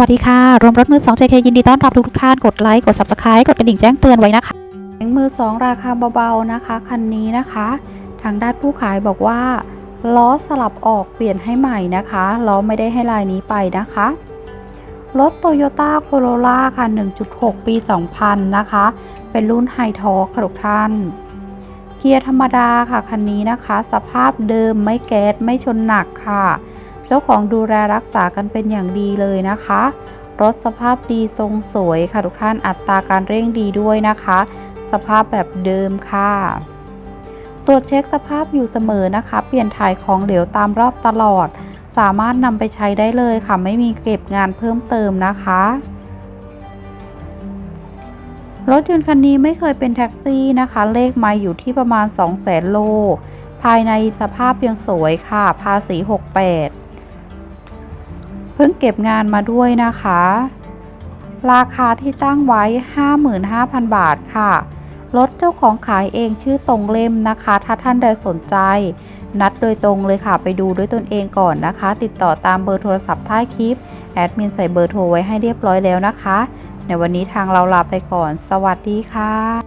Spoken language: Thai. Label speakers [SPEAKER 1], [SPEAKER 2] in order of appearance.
[SPEAKER 1] วัสดีค่ะ รวมรถมือ2 JK ยินดีต้อนรับทุกทุกท่าน กดไลค์ กด Subscribe กดกระดิ่งแจ้งเตือนไว้นะคะมือ 2 ราคาเบาๆนะคะ คันนี้นะคะ ทางด้านผู้ขายบอกว่า ล้อสลับออกเปลี่ยนให้ใหม่นะคะ ล้อไม่ได้ให้ลายนี้ไปนะคะ รถ Toyota Corolla ค่ะ 1.6 ปี 2000 นะคะ เป็นรุ่นไฮทอร์ค่ะทุกท่าน เกียร์ธรรมดาค่ะ คันนี้นะคะ สภาพเดิมไม่แก๊สไม่ชนหนักค่ะ เจ้าของดูแลรักษากันเป็นอย่างดีเลยนะคะ รถสภาพดีทรงสวยค่ะทุกท่านอัตราการเร่งดีด้วยนะคะ สภาพแบบเดิมค่ะ ตรวจเช็คสภาพอยู่เสมอนะคะ เปลี่ยนถ่ายของเหลวตามรอบตลอด สามารถนำไปใช้ได้เลยค่ะ ไม่มีเก็บงานเพิ่มเติมนะคะรถยนต์คันนี้ไม่เคยเป็นแท็กซี่นะคะ เลขไมาอยู่ที่ประมาณ 2 0 0 0 0 0 โล ภายในสภาพยังสวยค่ะ ภาษี 68 เพิ่งเก็บงานมาด้วยนะคะ ราคาที่ตั้งไว้ 55,000 บาทค่ะ รถเจ้าของขายเองชื่อตรงเล่มนะคะ ถ้าท่านใดสนใจ นัดโดยตรงเลยค่ะ ไปดูด้วยตนเองก่อนนะคะ ติดต่อตามเบอร์โทรศัพท์ใต้คลิป แอดมินใส่เบอร์โทรไว้ให้เรียบร้อยแล้วนะคะ ในวันนี้ทางเราลาไปก่อน สวัสดีค่ะ